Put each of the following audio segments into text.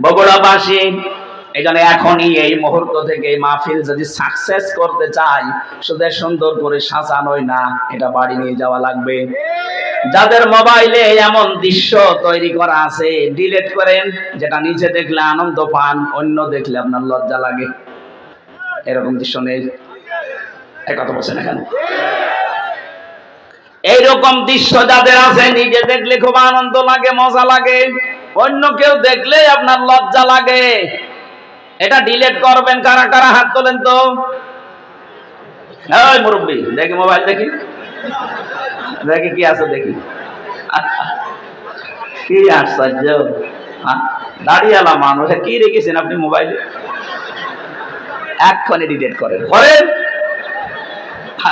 বগুড়াবাসী, এখানে এখনই এই মুহূর্ত থেকে মাহফিল যদি সাকসেস করতে চাই, শুধু সুন্দর করে সাজানোই না, এটা বাড়ি নিয়ে যাওয়া লাগবে। যাদের মোবাইলে এমন দৃশ্য তৈরি করা আছে ডিলিট করেন, যেটা নিচে দেখলে আনন্দ পান, অন্য দেখলে আপনার লজ্জা লাগে। এরকম দৃশ্য নেই। এক কথা বলছেন এখানে। এইরকম দৃশ্য যাদের আছে, নিজে দেখলে খুব আনন্দ লাগে, মজা লাগে। অন্য কেউ দেখলে আপনার লজ্জা লাগে। এটা ডিলিট করবেন কারা কারা হাত তোলেন তো? মুরব্বী, দেখি মোবাইল দেখি। দেখি কি আছে দেখি। কি আশ্চর্য। দাঁড়িয়ালা মানুষ কি রেখেছেন আপনি মোবাইলে এক্ষণে ডিলেট করেন। করেন।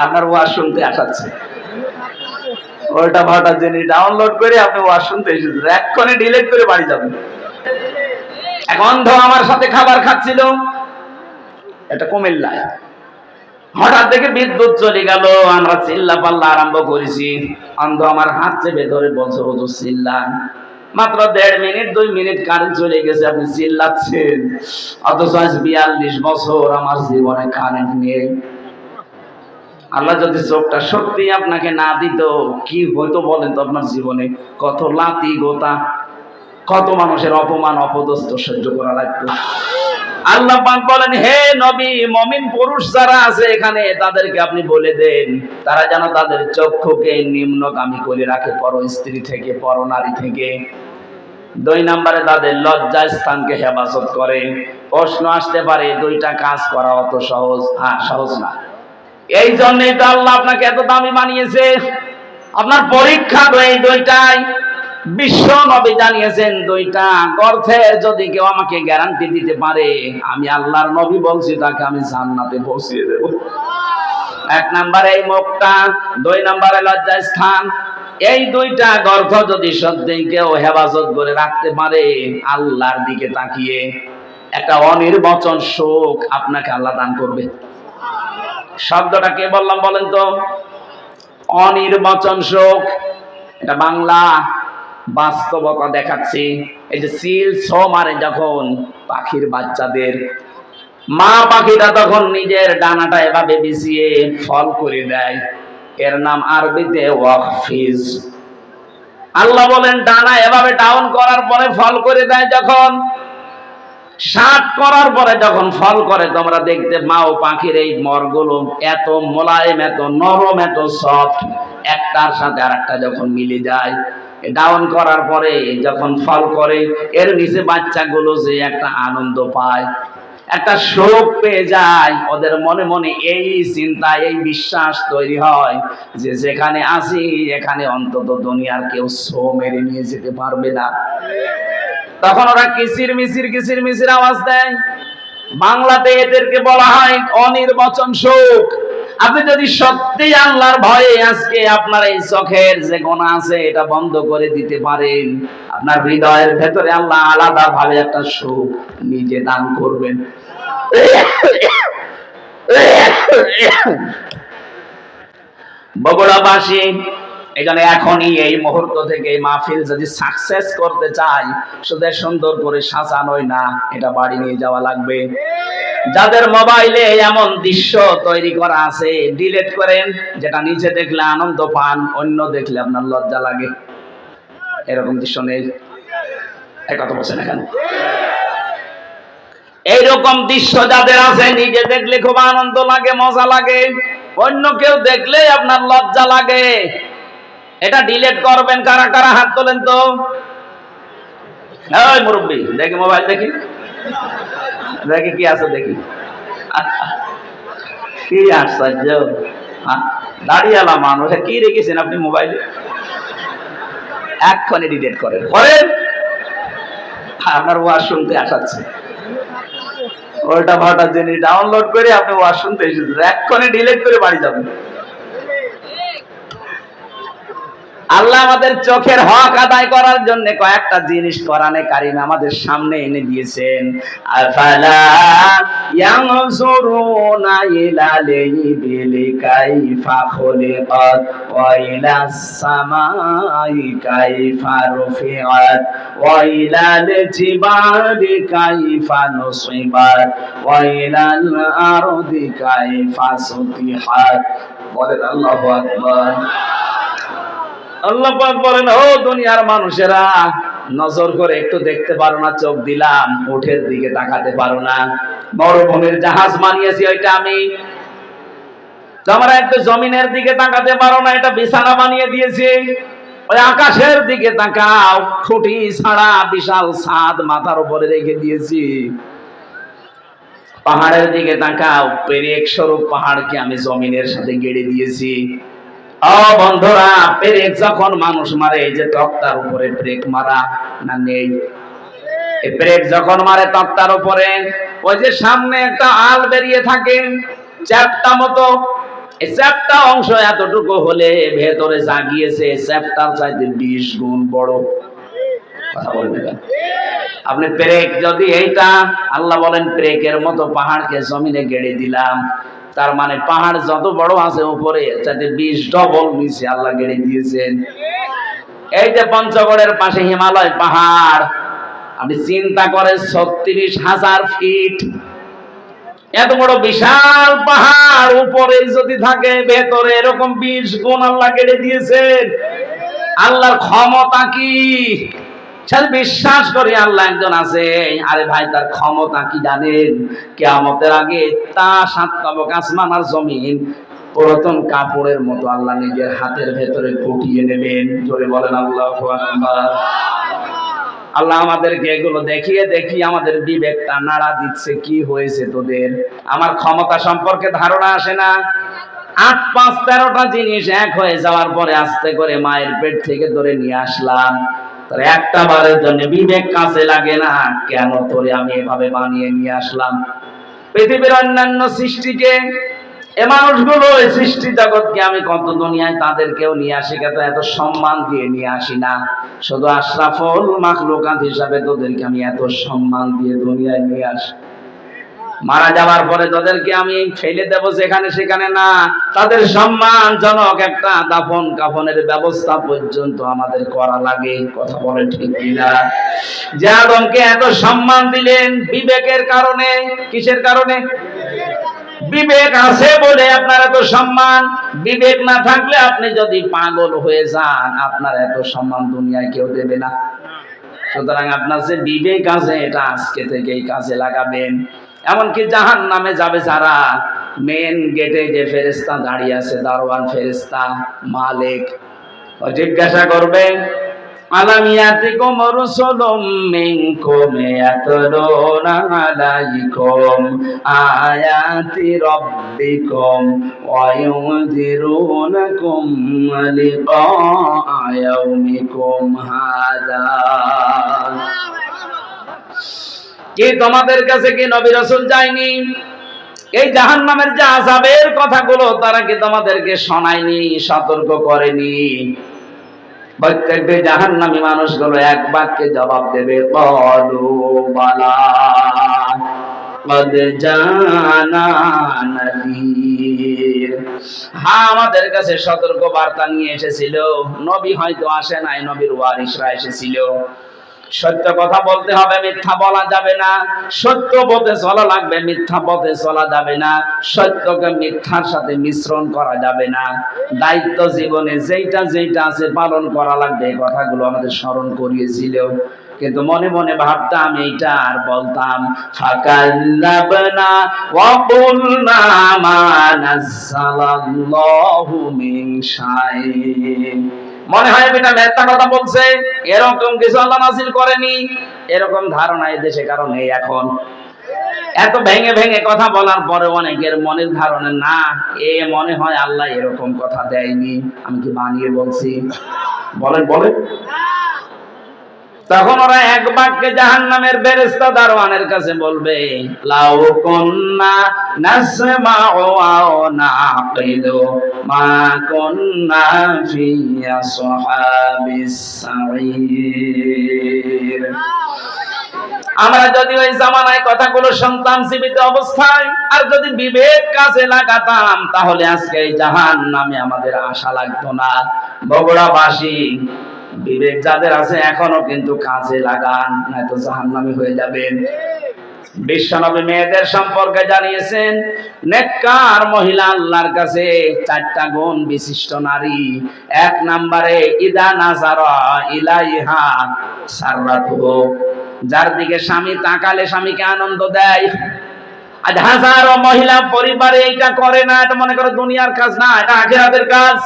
আপনার ওয়াজ শুনতে আসাচ্ছে। ওইটা ভাটা জিনিস ডাউনলোড করে আপনি ওয়াজ শুনতে এসেছেন এক্ষণে ডিলিট করে বাড়ি যাবেন। এক অন্ধ আমার সাথে খাবার খাচ্ছিল। এটা কুমিল্লায়। হঠাৎ দেখে বিদ্যুৎ চলে গেল। আমরা চিল্লা পাল্লা আরম্ভ করেছি। অন্ধ আমার হাত চেপে ধরে বলছে, হুজুর চিল্লান মাত্র দেড় মিনিট, দুই মিনিট কারেন্ট চলে গেছে, আপনি চিল্লাচ্ছেন। অথচ আজ বিয়াল্লিশ বছর আমার জীবনে কারেন্ট নেই। আল্লাহ যদি চোখটা সত্যি আপনাকে না দিত, কি হইতো বলেন তো আপনার জীবনে? কত লাতি গোতা, কত মানুষের অপমান, অপদস্থ সহ্য করা লাগতো। আল্লাহ পাক বলেন, হে নবী, মমিন পুরুষ যারা আছে এখানে, তাদেরকে আপনি বলে দেন, তারা যেন তাদের চক্ষুকে নিম্নগামী করে রাখে, পর স্ত্রী থেকে, পর নারী থেকে। দুই নম্বরে তাদের লজ্জা স্থানকে হেফাজত করে। প্রশ্ন আসতে পারে, দুইটা কাজ করা অত সহজ হ্যাঁ সহজ না। এই জন্যই তো আল্লাহ আপনাকে এত দামি বানিয়েছে। আপনার পরীক্ষা এই দুইটাই। বিশ্ব নবী জানিয়েছেন দুইটা। গর্থের যদি কেউ আমাকে গ্যারান্টি দিতে পারে, আমি আল্লাহর নবী বলছি, তাকে আমি জান্নাতে পৌঁছিয়ে দেব। এক নম্বরে এই মুখটা, দুই নম্বরে লজ্জা স্থান এই দুইটা গর্ভ যদি সত্যি কেউ হেফাজত করে রাখতে পারে, আল্লাহর দিকে তাকিয়ে একটা অনির্বচন শোক আপনাকে আল্লাহ দান করবে। শব্দটা কে বললাম, বলেন তো। অনির্বাচন শোক। এটা বাংলা বাস্তবতা দেখাচ্ছি। এই যে সিল ছো মারে যখন পাখির বাচ্চাদের, মা পাখিটা তখন নিজের ডানাটা এভাবে বিছিয়ে ফল করে দেয়। এর নাম আরবিতে ওয়াকফিজ। আল্লাহ বলেন, ডানা এভাবে ডাউন করার পরে ফল করে দেয় যখন সাত করার পরে যখন ফল করে, তোমরা দেখতে মাও পাখির এই মরগুলো এত মোলায়েম, এত নরম, এত সফট একটার সাথে আর একটা যখন মিলে যায় ডাউন করার পরে যখন ফল করে, এর নিচে বাচ্চাগুলো যে একটা আনন্দ পায়, একটা শোক পেয়ে যায়। ওদের মনে মনে এই চিন্তা, এই বিশ্বাস তৈরি হয় যে যেখানে আসি এখানে অন্তত দুনিয়ার কেউ সো মেরে নিয়ে যেতে পারবে না। তখন ওরা কিসির মিসির কিসির মিসির আওয়াজ দেয়। বাংলাতে এদেরকে বলা হয় অনির্বচন শোক। আপনি যদি সত্যি আল্লাহর ভয়ে আজকে আপনার এই চোখের যে গোনা আছে, এটা বন্ধ করে দিতে পারেন। আপনার হৃদয়ের ভেতরে আল্লাহ আলাদা ভাবে একটা সুখ নিজে দান করবেন। বগুড়াবাসী এখানে এখনই এই মুহূর্ত থেকে মাহফিল যদি সাকসেস করতে চাই শুধু সুন্দর করে সাজানোই না, এটা বাড়ি নিয়ে যাওয়া লাগবে। যাদের মোবাইলে এমন দৃশ্য তৈরি করা আছে ডিলিট করেন, যেটা নিচে দেখলে আনন্দ পান, অন্য দেখলে আপনার লজ্জা লাগে। এরকম দৃশ্য নেই। এক কথা বলছেন এখানে এইরকম দৃশ্য যাদের আছে, নিজে দেখলে খুব আনন্দ লাগে, মজা লাগে। অন্য কেউ দেখলে আপনার লজ্জা লাগে। এটা ডিলিট করবেন কারা কারা হাত তোলেন তো? মুরব্বী, দেখি মোবাইল দেখি। দেখি কি আছে, দেখি। কি আশ্চর্য। দাঁড়িয়ালা মানুষ কি রেখেছেন আপনি মোবাইলে এক্ষণে ডিলিট করেন। করেন? আপনার ওয়াজ শুনতে আসাচ্ছে। ওইটা ভাটা জিনিস ডাউনলোড করে আপনি ওয়াজ শুনতে এসেছেন। এক্ষণে ডিলিট করে বাড়ি যাবেন। আল্লাহ আমাদের চোখের হক আদায় করার জন্য কয়েকটা জিনিস কোরআনে কারিম আমাদের সামনে এনে দিয়েছেন। আফালা ইয়ানজুরুনা ইলাল ইবিলি কাইফা খুলিকাত ওয়া ইলাস সামাই কাইফা রুফিআত ওয়া ইলাল জিবালি কাইফা নুসিবাত ওয়া ইলাল আরদি কাইফা সুতিহাত। বলেন আল্লাহু আকবার। আল্লাহ পাক বলেন, ও দুনিয়ার মানুষেরা, নজর করে একটু দেখতে পারো না, চোখ দিলাম, উঠের দিকে তাকাতে পারো না। মরুভূমির জাহাজ বানিয়েছি ওইটা আমি। তোমরা একটু জমিনের দিকে তাকাতে পারো না, এটা বিছানা বানিয়ে দিয়েছি। ওই আকাশের দিকে তাকাও, খুঁটি ছাড়া বিশাল ছাদ মাথার উপরে রেখে দিয়েছি। পাহাড়ের দিকে তাকাও পেরেক স্বরূপ পাহাড়কে আমি জমিনের সাথে গেড়ে দিয়েছি। ও বন্ধুরা, পেরেক যখন মানুষ মারে, এই যে তক্তার উপরে ব্রেক মারা, না নেই? ব্রেক যখন মারে তক্তার উপরে, ওই যে সামনে একটা আল বেরিয়ে থাকে, চ্যাপটা মতো। চ্যাপটা অংশ এতটুকু হলে ভেতরে জাগিয়েছে চ্যাপটার চাইতে বিশ গুণ বড়। কথা বলবেন আপনি ব্রেক যদি এইটা, আল্লাহ বলেন ব্রেকের মতো পাহাড়কে জমিনে গেড়ে দিলাম তার মানে পাহাড় যত বড় আছে উপরে, তাতে বিশ ডবল নিচে আল্লাহ গেড়ে দিয়েছেন। এই যে পঞ্চগড়ের পাশে হিমালয় পাহাড়। আপনি চিন্তা করেন, ছত্রিশ হাজার ফিট এত বড় বিশাল পাহাড় উপরে যদি থাকে, ভেতরে এরকম বিশ গুণ আল্লাহ কেটে দিয়েছেন। আল্লাহর ক্ষমতা কি? সাথে বিশ্বাস করি আল্লাহ একজন আছে, আরে ভাই, তার ক্ষমতা কি জানেন? কেয়ামতের আগে তা সাত আসমান আর জমিন, পুরাতন কাপড়ের মতো আল্লাহ নিজের হাতের ভেতরে ফুটিয়ে নেবেন। জোরে বলেন, আল্লাহ আল্লাহ আমাদেরকে এগুলো দেখিয়ে দেখি আমাদের বিবেকটা নাড়া দিচ্ছে, কি হয়েছে তোদের? আমার ক্ষমতা সম্পর্কে ধারণা আসে না। আট, পাঁচ, তেরোটা জিনিস এক হয়ে যাওয়ার পরে আস্তে করে মায়ের পেট থেকে ধরে নিয়ে আসলাম। তোর একটা বারের জন্য বিবেক কাছে লাগে না। কেন তোরে আমি এভাবে বানিয়ে নিয়ে আসলাম? পৃথিবীর অন্যান্য সৃষ্টিকে, এ মানুষগুলো এই সৃষ্টি জগৎকে আমি কত দুনিয়ায় তাদেরকেও নিয়ে আসি কত এত সম্মান দিয়ে নিয়ে আসি না। শুধু আশরাফুল মাখলুকাত হিসাবে তোদেরকে আমি এত সম্মান দিয়ে দুনিয়ায় নিয়ে আসি। মারা যাওয়ার পরে তাদেরকে আমি ফেলে দেব সেখানে সেখানে না। তাদের সম্মানজনক একটা দাফন কাফনের ব্যবস্থা পর্যন্ত আমাদের করা লাগে। কথা বলে ঠিক কিনা? যে আদমকে এত সম্মান দিলেন বিবেকের কারণে, কিসের কারণে? বিবেক আছে বলে আপনার এত সম্মান। বিবেক না থাকলে আপনি যদি পাগল হয়ে যান, আপনার এত সম্মান দুনিয়ায় কেউ দেবে না। সুতরাং আপনার যে বিবেক আছে, এটা আজকে থেকেই কাজে লাগাবেন। এমনকি জাহান নামে যাবে যারা। মেন গেটে যে ফেরেস্তা দাঁড়িয়ে আছে, দারোয়ান ফেরেস্তা মালিক। ও জিজ্ঞাসা করবে আলামিয়াতিকুম রুসুলুম মিনকুম ইয়াতলুনা আলাইকুম আয়াতি রাব্বিকুম ওয়া ইউনযিরুনাকুম লিকা ইয়াউমিকুম হাদা কি তোমাদের কাছে কি নবী রসুল যায়নি? এই জাহান নামের যে আজাবের কথাগুলো তারা কি তোমাদেরকে শোনায়নি, সতর্ক করেনি? প্রত্যেকটি জাহান নামি মানুষগুলো এক বাক্যে জবাব দেবে বালা হ্যাঁ আমাদের কাছে সতর্ক বার্তা নিয়ে এসেছিল। নবী হয়তো আসে নাই, নবীর ওয়ারিসরা এসেছিল। সত্য কথা বলতে হবে, মিথ্যা বলা যাবে না। সত্য পথে চলা লাগবে, মিথ্যা পথে চলা যাবে না। সত্যকে মিথ্যার সাথে মিশ্রণ করা যাবে না। দায়িত্ব জীবনে যেইটা যেইটা আছে পালন করা লাগবে, এই কথাগুলো আমাদের স্মরণ করিয়েছিল কিন্তু মনে মনে ভাবতাম, এইটা আর বলতাম, ফাকাল্লাবনা ওয়া মনে হয় এটা মিথ্যা কথা বলছে, এরকম কিছু আল্লাহ নাজিল করেনি, এরকম ধারণা এই দেশে কারণ নেই এখন। এত ভেঙে ভেঙে কথা বলার পরে অনেকের মনের ধারণা, না, এ মনে হয় আল্লাহ এরকম কথা দেয়নি। আমি কি বানিয়ে বলছি? বলেন বলেন। তখন ওরা এক বাক্যে জাহান নামের বেরেস্তা দারোয়ানের কাছে বলবে, লাউ নাকিলু মা আসহাবিস আমরা যদি ওই জামানায় কথাগুলো শুনতাম জীবিত অবস্থায়, আর যদি বিবেক কাজে লাগাতাম, তাহলে আজকে এই জাহান নামে আমাদের আশা লাগতো না। বগুড়াবাসী বিবেক যাদের আছে, এখনও কিন্তু কাজে লাগান, নয়তো জাহান নামে হয়ে যাবেন। বিশ্বনবী মেয়েদের সম্পর্কে জানিয়েছেন, নেককার মহিলা আল্লাহর কাছে চারটা গুণ বিশিষ্ট নারী। এক নম্বরে, ইদা নাজারা ইলাইহা সাররাতুহু। যার দিকে স্বামী তাকালে স্বামীকে আনন্দ দেয়। আজ হাজারো মহিলা পরিবারে এটা করে না, এটা মনে করে দুনিয়ার কাজ না, এটা আখেরাতের কাজ।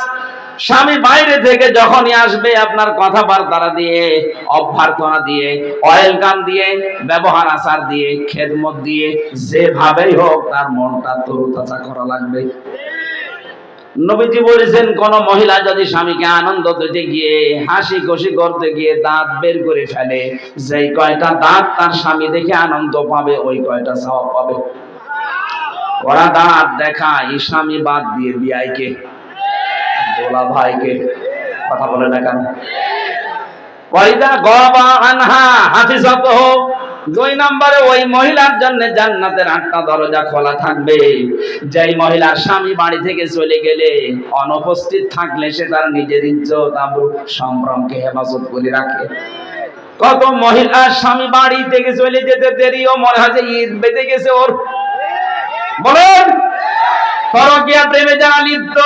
স্বামী বাইরে থেকে যখনই আসবে আপনার কথাবার্তা দিয়ে, অভ্যর্থনা দিয়ে ওয়েলকাম দিয়ে, ব্যবহার আচার দিয়ে, খেদমত দিয়ে, যেভাবেই হোক তার মনটা তরুতাজা করা লাগবে। নবীজি বলেছেন, কোন মহিলা যদি স্বামীকে আনন্দ দিতে গিয়ে, হাসি খুশি করতে গিয়ে দাঁত বের করে ফেলে, যেই কয়টা দাঁত তার স্বামী দেখে আনন্দ পাবে, ওই কয়টা সওয়াব পাবে। ওরা দাঁত দেখায়, স্বামী বাদ দিয়ে বিয়াইকে। দোলা ভাইকে কথা বলে না কেন? ওয়াইদা গবা আনহা হাফিজাত দুই নম্বরে ওই মহিলার জন্য জান্নাতের আটটা দরজা খোলা থাকবে। যেই মহিলার স্বামী বাড়ি থেকে চলে গেলে অনুপস্থিত থাকলে সে তার নিজের ইজ্জত আবরু সম্ভ্রমকে হেফাজত করে রাখে। কত মহিলার স্বামী বাড়ি থেকে চলে যেতে দেরি, ও মনে হয় ঈদ বেঁধে গেছে ওর। বলেন পরকিয়া প্রেমে যারা লিপ্ত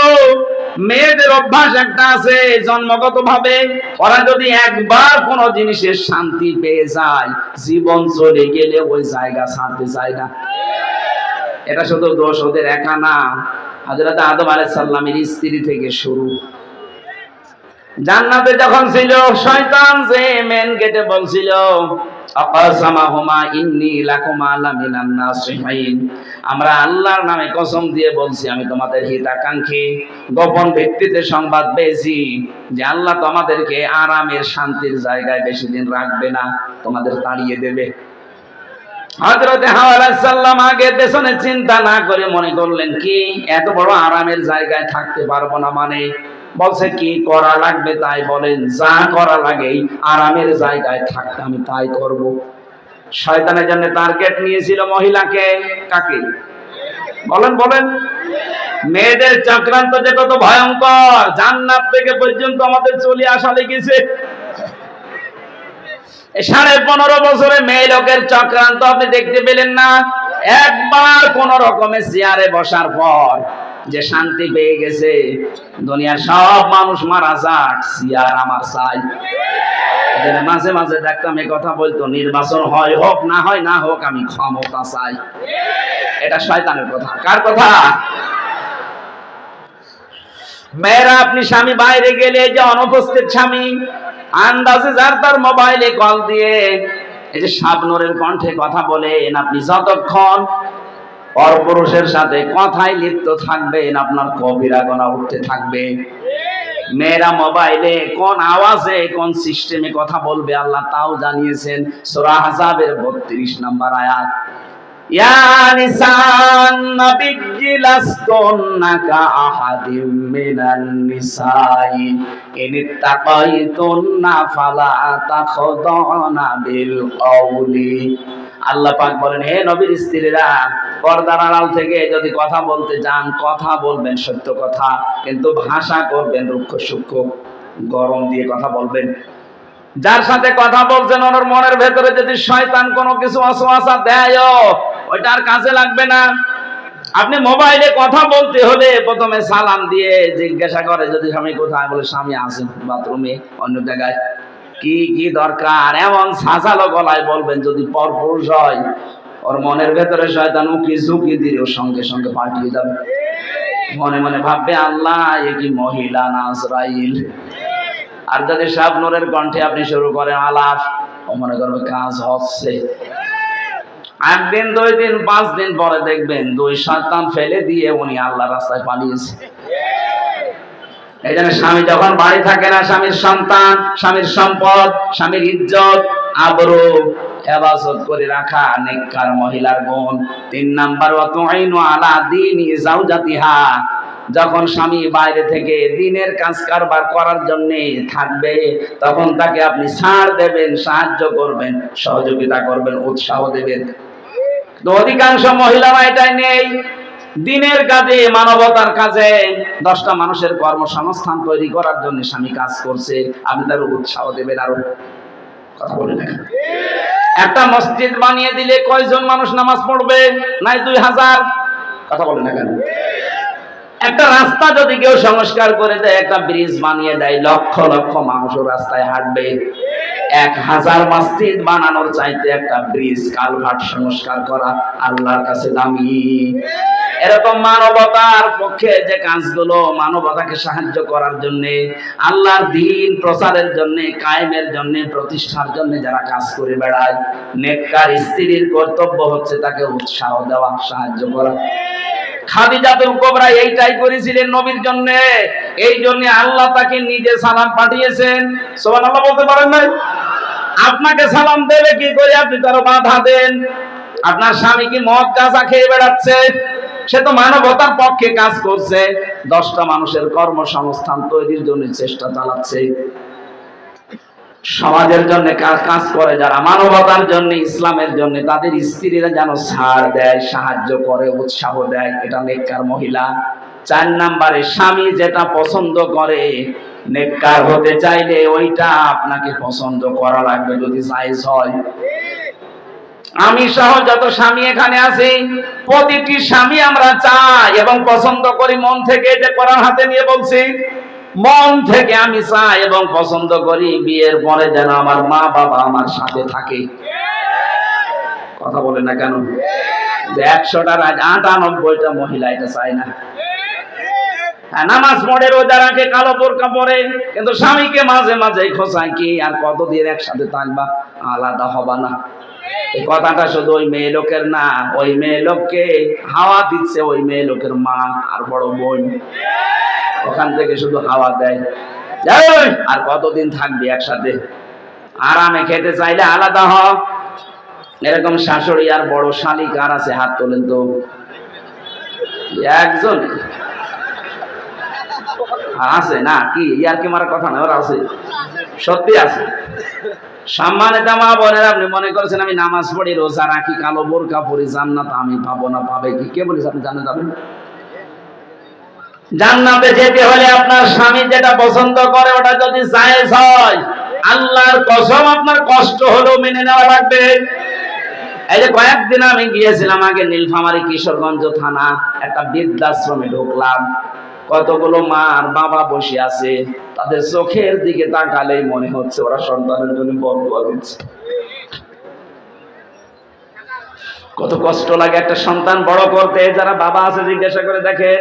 মেয়েদের অভ্যাস একটা আছে জন্মগত ভাবে ওরা যদি একবার কোন জিনিসের শান্তি পেয়ে যায়, জীবন চলে গেলে ওই জায়গা ছাড়তে চায় না। এটা শুধু দোষ ওদের একা না হাজরত আদম আলাইহিস সালামের স্ত্রী থেকে শুরু। জান্নাতে যখন ছিল, শয়তান যে মেন গেটে বলছিল আকাসামাহুমা ইন্নী লাকুমা লামিনান আমরা আল্লাহর নামে কসম দিয়ে বলছি, আমি তোমাদের হিতাকাঙ্ক্ষী। গোপন ভিত্তিতে সংবাদ পেয়েছি যে আল্লাহ তোমাদেরকে আরামের শান্তির জায়গায় বেশি দিন রাখবে না, তোমাদের তাড়িয়ে দেবে। সাল্লাম আগে পেছনে চিন্তা না করে মনে করলেন, কি এত বড় আরামের জায়গায় থাকতে পারব না মানে? বলছে, কি করা লাগবে তাই বলেন, যা করা লাগে আরামের জায়গায় থাকতে আমি তাই করব। শয়তানের জন্য টার্গেট নিয়েছিল মহিলাকে কাকে? বলেন বলেন। মেয়েদের চক্রান্ত যে কত ভয়ঙ্কর, জান্নাত থেকে পর্যন্ত আমাদের চলে আসা লেগেছে। সাড়ে পনেরো বছরে মেয়ে লোকের চক্রান্ত আপনি দেখতে পেলেন না? একবার কোন রকমের চেয়ারে বসার পর যে শান্তি পেয়ে গেছে, দুনিয়ার সব মানুষ মারা যাক চেয়ার আমার চাই। মাঝে মাঝে দেখতাম এই কথা বলতো, নির্বাচন হয় হোক, না হয় না হোক, আমি ক্ষমতা চাই। এটা শয়তানের কথা। কার কথা? মেয়েরা, আপনি স্বামী বাইরে গেলে যে অনুপস্থিত স্বামী, আন্দাজে যার তার মোবাইলে কল দিয়ে এই যে শাবনুরের কণ্ঠে কথা বলেন, আপনি যতক্ষণ পরপুরুষের সাথে কথায় লিপ্ত থাকবেন আপনার কবিরা গোনা উঠতে থাকবে। মেয়েরা মোবাইলে কোন আওয়াজে, কোন সিস্টেমে কথা বলবে, আল্লাহ তাও জানিয়েছেন, সোরা আহজাবের 32 নম্বর আয়াত। ইয়া নিসান নবিয়্যি লাস্তুন্না কা আহাদিম মিনান নিসাই। ইন তাকাইতুন্না ফালা তাখদানা আল্লাহ পাক বলেন, হে নবীর স্ত্রীরা, পর্দার আড়াল থেকে যদি কথা বলতে যান, কথা বলবেন, সত্য কথা, কিন্তু ভাষা করবেন, রুক্ষ সূক্ষ্ম গরম দিয়ে কথা বলবেন। যার সাথে কথা বলছেন, ওনার মনের ভেতরে যদি শয়তান কোনো কিছু অসোয়াশা দেয় ওইটা আর কাজে লাগবে না। আপনি মোবাইলে কথা বলতে হলে প্রথমে সালাম দিয়ে জিজ্ঞাসা করে, যদি স্বামী কোথায়? বলে, স্বামী আছে বাথরুমে, অন্য জায়গায়। কি কি দরকার? এমন সাজালো গলায় বলবেন, যদি পর পুরুষ হয়, ওর মনের ভেতরে শয়তান উকি ঝুঁকি দিয়ে ওর সঙ্গে সঙ্গে পাল্টিয়ে যাবে। মনে মনে ভাববে, আল্লাহ, এ কি মহিলা না আজরাইল? আর যদি শাবনুরের কণ্ঠে আপনি শুরু করেন, আলাপ। ও মনে করবে, কাজ হচ্ছে। একদিন, দুই দিন, পাঁচ দিন পরে দেখবেন দুই সন্তান ফেলে দিয়ে উনি আল্লাহ রাস্তায় পালিয়েছে। এই জন্য স্বামী যখন বাড়ি থাকে না, স্বামীর সন্তান, স্বামীর সম্পদ, স্বামীর ইজ্জত, আবরু হেফাজত করে রাখা নেককার মহিলার গুণ। তিন নাম্বার, ওয়াতুইনু আলা দিনি জাওজাতিহা যখন স্বামী বাইরে থেকে দিনের কাজ কারবার করার জন্য থাকবে, তখন তাকে আপনি ছাড় দেবেন, সাহায্য করবেন, সহযোগিতা করবেন, উৎসাহ দেবেন। তো অধিকাংশ মহিলারা এটাই নেই। দিনের কাজে, মানবতার কাজে। দশটা মানুষের কর্মসংস্থান তৈরি করার জন্য স্বামী কাজ করছে। আপনি তার উৎসাহ দেবেন আরও। কথা বলে একটা মসজিদ বানিয়ে দিলে কয়জন মানুষ নামাজ পড়বে? নাই দুই হাজার। কথা বলে না কেন একটা রাস্তা যদি কেউ সংস্কার করে দেয়, একটা ব্রিজ বানিয়ে দেয়, লক্ষ লক্ষ মানুষও রাস্তায় হাঁটবে। এক হাজার মসজিদ বানানোর চাইতে একটা ব্রিজ, কালভার্ট সংস্কার করা আল্লাহর কাছে দামি। এরকম মানবতার পক্ষে যে কাজগুলো মানবতাকে সাহায্য করার জন্য, আল্লাহর দিন প্রচারের জন্য, কায়েমের জন্য, প্রতিষ্ঠার জন্য যারা কাজ করে বেড়ায়, নেককার স্ত্রীর কর্তব্য হচ্ছে তাকে উৎসাহ দেওয়া, সাহায্য করা। খাদিজাতুল কোবরা এইটাই করেছিলেন নবীর জন্য। এই জন্য আল্লাহ তাকে নিজে সালাম পাঠিয়েছেন। সুবহানাল্লাহ বলতে পারেন নাই? আপনাকে সালাম দেবে কি করে? আপনি তার বাধা দেন। আপনার স্বামী কি মদ, গাঁজা খেয়ে বেড়াচ্ছে? সে তো মানবতার পক্ষে কাজ করছে। দশটা মানুষের কর্মসংস্থান তৈরির জন্য চেষ্টা চালাচ্ছে। সমাজের জন্য কাজ করে, যারা মানবতার জন্য, ইসলামের জন্য, তাদের স্ত্রীরা যেন ছাড় দেয়, সাহায্য করে, উৎসাহ দেয়। এটা নেককার মহিলা। চার নাম্বারে, স্বামী যেটা পছন্দ করে, নেককার হতে চাইলে ওইটা আপনাকে পছন্দ করা লাগবে যদি জায়েজ হয়। আমি সহ যত স্বামী এখানে আছি, প্রতিটি স্বামী আমরা চাই এবং পছন্দ করি। মন থেকে যে কোরআন হাতে নিয়ে বলছি মন থেকে আমি চাই এবং পছন্দ করি বিয়ের পরে যেন আমার মা বাবা আমার সাথে থাকে। কথা বলে না কেন? একশোটার আজ আটানব্বইটা মহিলা এটা চায় না। হ্যাঁ, নামাজ পড়ে রোজা রাখে কালো বোরকা পরে কিন্তু স্বামীকে মাঝে মাঝে খোঁচায় কি আর কতদিন একসাথে থাকবা? আলাদা হবা না। কথাটা শুধু ওই মেয়ে লোকের না, ওই মেয়ে লোককে হাওয়া দিচ্ছে ওই মেয়ে লোকের মা আর বড় বোন। ওখান থেকে শুধু হাওয়া দেয়। আর কতদিন থাকবি একসাথে? আরামে খেতে চাইলে আলাদা হ। এরকম শাশুড়ি আর বড় শালিক আর আছে হাত তোলেন তো? একজন। আছে না? কি? ইয়ার কি মারার কথা না? ওরা আছে। সত্যি আছে। সম্মানিত মা বোনের, আপনি মনে করেছেন আমি নামাজ পড়ি, রোজা রাখি, কালো বোরকা পরি, জান্নাত আমি পাবো না, পাবে কি? কে বলিস আপনি জানেন যাবেন জান্নাতে যেতে হলে আপনার স্বামী যেটা পছন্দ করে, ওটা যদি জায়েজ হয়, আল্লাহর কসম আপনার কষ্ট হলেও মেনে নেওয়া লাগবে। এই যে কয়েকদিন আমি গিয়েছিলাম আগে নীলফামারী কিশোরগঞ্জ থানা, একটা বৃদ্ধাশ্রমে ঢুকলাম। কতগুলো মা আর বাবা বসে আছে, তাদের চোখের দিকে তাকালেই মনে হচ্ছে ওরা সন্তানের জন্য বদুয়া দিচ্ছে কত কষ্ট লাগে একটা সন্তান বড় করতে, যারা বাবা আছে জিজ্ঞাসা করে দেখে।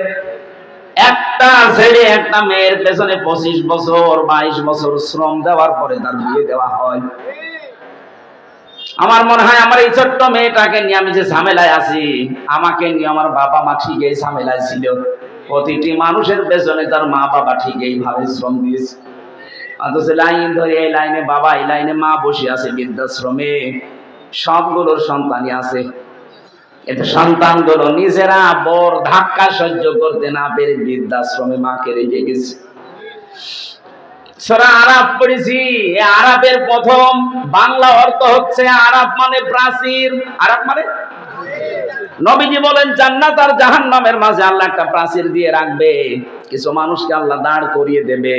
একটা ছেলে, একটা মেয়ের পেছনে পঁচিশ বছর, বাইশ বছর শ্রম দেওয়ার পরে তার বিয়ে দেওয়া হয়। আমার মনে হয় আমার এই ছোট্ট মেয়েটাকে নিয়ে আমি যে ঝামেলায় আছি, আমাকে নিয়ে আমার বাবা মা ঠিক এই ঝামেলায় ছিল। প্রতিটি মানুষের পেছনে তার মা বাবা ঠিক এইভাবে শ্রম দিয়েছে। অথচ লাইন ধরে এই লাইনে বাবা, এই লাইনে মা বসে আছে বৃদ্ধাশ্রমে। সবগুলোর সন্তানই আছে। এতে সন্তানগুলো নিজেরা বর ধাক্কা সহ্য করতে না পেরে বৃদ্ধাশ্রমে মাকে রেখে গেছে। সরা আরাব পড়েছি আরবের প্রথম বাংলা অর্থ হচ্ছে আরব মানে প্রাচীর। আরব মানে নবীজি বলেন, জান্নাত আর জাহান্নামের মাঝে আল্লাহ একটা প্রাচীর দিয়ে রাখবে। কিছু মানুষকে আল্লাহ দাঁড় করিয়ে দেবে।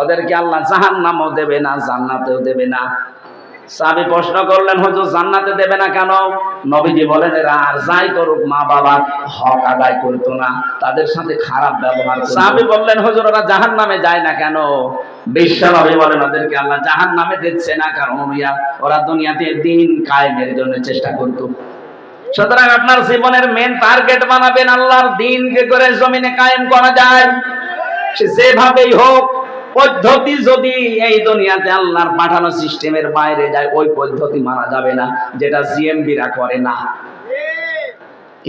ওদেরকে আল্লাহ জাহান্নামও দেবে না, জান্নাতেও দেবে না। সাহাবী প্রশ্ন করলেন, হুজুর, জান্নাতে দেবে না কেন? নবীজি বলেন, এরা আর যাই করুক, মা বাবার হক আদায় করতো না। তাদের সাথে খারাপ ব্যবহার সাহাবী বললেন, হুজুর, ওরা জাহান নামে যায় না কেন? বিশ্ব নবী বলেন, ওদেরকে আল্লাহ জাহান নামে দিচ্ছে না, কারণ ওরা দুনিয়াতে দিন কায়েমের জন্য চেষ্টা করতো। সুতরাং আপনার জীবনের মেন টার্গেট বানাবেন আল্লাহর দিনকে করে জমিনে কায়েম করা যায়। যেভাবেই হোক, পদ্ধতি যদি এই দুনিয়াতে আল্লাহর পাঠানো সিস্টেমের বাইরে যায়, ওই পদ্ধতি মানা যাবে না, যেটা জিএমবিরা করে না।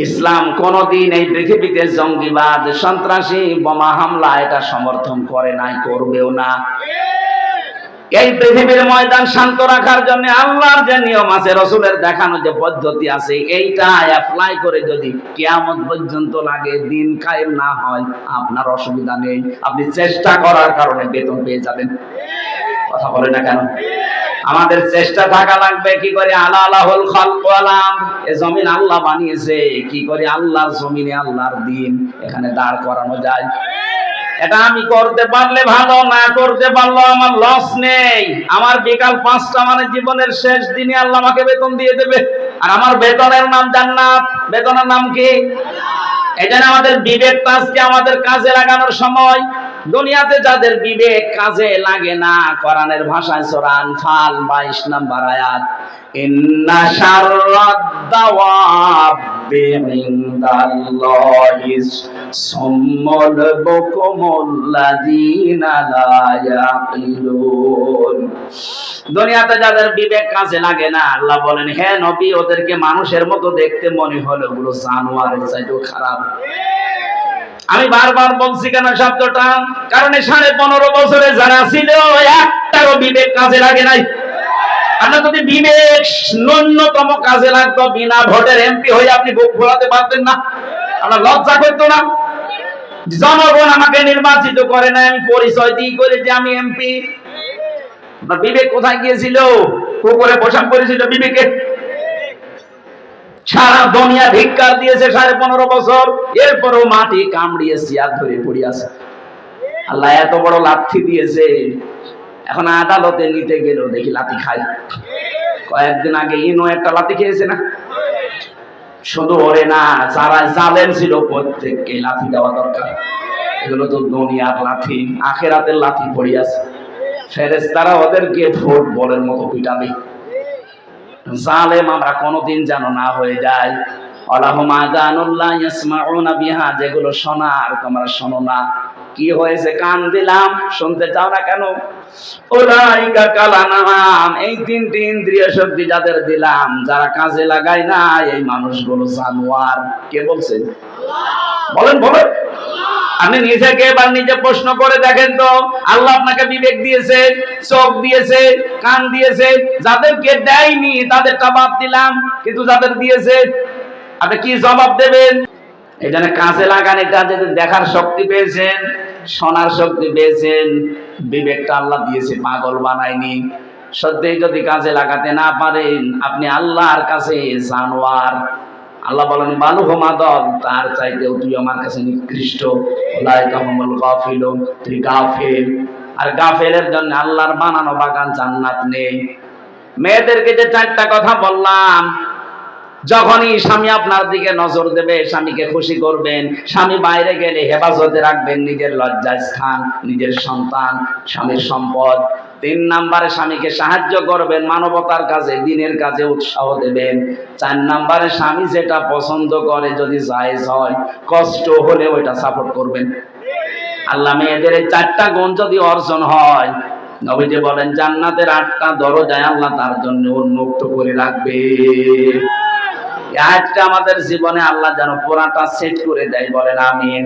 ইসলাম কোনদিন এই পৃথিবীতে জঙ্গিবাদ, সন্ত্রাসী, বোমা হামলা, এটা সমর্থন করে নাই, করবেও না। এই পৃথিবীর ময়দান শান্ত রাখার জন্য আল্লাহর যে নিয়ম আছে, রসুলের দেখানো যে পদ্ধতি আছে, এইটা অ্যাপ্লাই করে যদি কেয়ামত পর্যন্ত লাগে, দিন কায়েম না হয়, আপনার অসুবিধা নেই। আপনি চেষ্টা করার কারণে বেতন পেয়ে যাবেন। কথা বলে না কেন? আমাদের চেষ্টা থাকা লাগবে কি করে? আলা আলাহুল আলাম এ জমিন আল্লাহ বানিয়েছে। কি করে? আল্লাহর জমিনে আল্লাহর দিন। এখানে দাঁড় করানো যায়। এটা আমি করতে পারলে ভালো, না করতে পারল আমার লস নেই। আমার বিকাল পাঁচটা মানে জীবনের শেষ দিনে আল্লাহ আমাকে বেতন দিয়ে দেবে। আর আমার বেতনের নাম জান্নাত। বেতনের নাম কি? এটা আমাদের বিবেক আজকে আমাদের কাজে লাগানোর সময়। দুনিয়াতে যাদের বিবেক কাজে লাগে না, কোরআনের ভাষায় সূরা আনফাল 22 নম্বর আয়াত, ইন্না শাররাদ দুনিয়াতে যাদের বিবেক কাজে লাগে না, আল্লাহ বলেন, হে নবী, ওদেরকে মানুষের মতো দেখতে মনে হলো ওগুলো জানোয়ারের চাইতেও খারাপ। আমি বারবার বলছি কেন শব্দটা? কারণ সাড়ে পনেরো বছরে যারা ছিল, একটারও বিবেক কাজে লাগে নাই। আপনার যদি বিবেক ন্যূনতম কাজে লাগতো, বিনা ভোটের এমপি হয়ে আপনি বুক ফোলাতে পারতেন না। আপনার লজ্জা করতো না। জনগণ আমাকে নির্বাচিত করে না আমি পরিচয় দিই করে যে আমি এমপি। বিবেক কোথায় গিয়েছিল? কুকুরে পোশাক করেছিল বিবেকে। সারা দুনিয়া ধিক্কার দিয়েছে সাড়ে পনেরো বছর। এরপরও মাটি কামড়িয়ে সিয়ার ধরে পড়িয়াছে আল্লাহ এত বড় লাথি দিয়েছে। এখন আদালতে নিতে গেল দেখি লাথি খাই কয়েকদিন আগে ইনো একটা লাথি খেয়েছে না? শুধু ওরে না, যারা জালেন ছিল প্রত্যেককে লাথি দেওয়া দরকার। এগুলো তো দুনিয়ার লাথি আখেরাতের লাথি পড়িয়াছে ফেরেস তারা ওদেরকে বলের মতো পিটাবে। জালেম আমরা কোনোদিন যেন না হয়ে যায় অলাহুমা জানুল্লাহ ইয়াসমাউনা বিহা, যেগুলো শোনা আর তোমরা শোনো না। কি হয়েছে? কান দিলাম, শুনতে চাও না কেন? ওলাইকা কালানাম এই তিনটি ইন্দ্রিয় শক্তি যাদের দিলাম, যারা কাজে লাগায় না, এই মানুষগুলো জানোয়ার। কে বলছেন বলেন বলেন। আপনি নিজেকে এবার নিজে প্রশ্ন করে দেখেন তো, আল্লাহ আপনাকে বিবেক দিয়েছে, চোখ দিয়েছে, কান দিয়েছে, যাদেরকে দেয়নি তাদের বাদ দিলাম, কিন্তু যাদের দিয়েছে, আপনি কি জবাব দেবেন? এখানে কাজে লাগান এটা যদি দেখার শক্তি পেয়েছেন, শোনার শক্তি পেয়েছেন, বিবেকটা আল্লাহ দিয়েছে, পাগল বানায়নি। সত্যি যদি কাজে লাগাতে না পারেন, আপনি আল্লাহর কাছে জানোয়ার। আল্লাহ বলেন, বালু হোমা দল, তার চাইতেও তুই আমার কাছে নিকৃষ্ট। গাফিল তুই গাফেল। আর গাফেলের জন্য আল্লাহর বানানো বাগান জান্নাত নেই। মেয়েদেরকে যে চারটা কথা বললাম যখনই স্বামী আপনার দিকে নজর দেবে, স্বামীকে খুশি করবেন, স্বামী বাইরে গেলে হেফাজতে রাখবেন নিজের লজ্জা স্থান, নিজের সন্তান, স্বামীর সম্পদ। তিন নাম্বারে স্বামীকে সাহায্য করবেন, মানবতার কাজে, দিনের কাজে উৎসাহ দেবেন। চার নাম্বারে স্বামী যেটা পছন্দ করে, যদি জায়েজ হয়, কষ্ট হলে ওইটা সাপোর্ট করবেন। আল্লাহ মেয়েদের এই চারটা গুণ যদি অর্জন হয়, নবীজি বলেন, জান্নাতের আটটা দরজায় আল্লাহ তার জন্য উন্মুক্ত করে রাখবে। আয়াতটা আমাদের জীবনে আল্লাহ যেন পুরাটা সেট করে দেয় বলেন আমিন।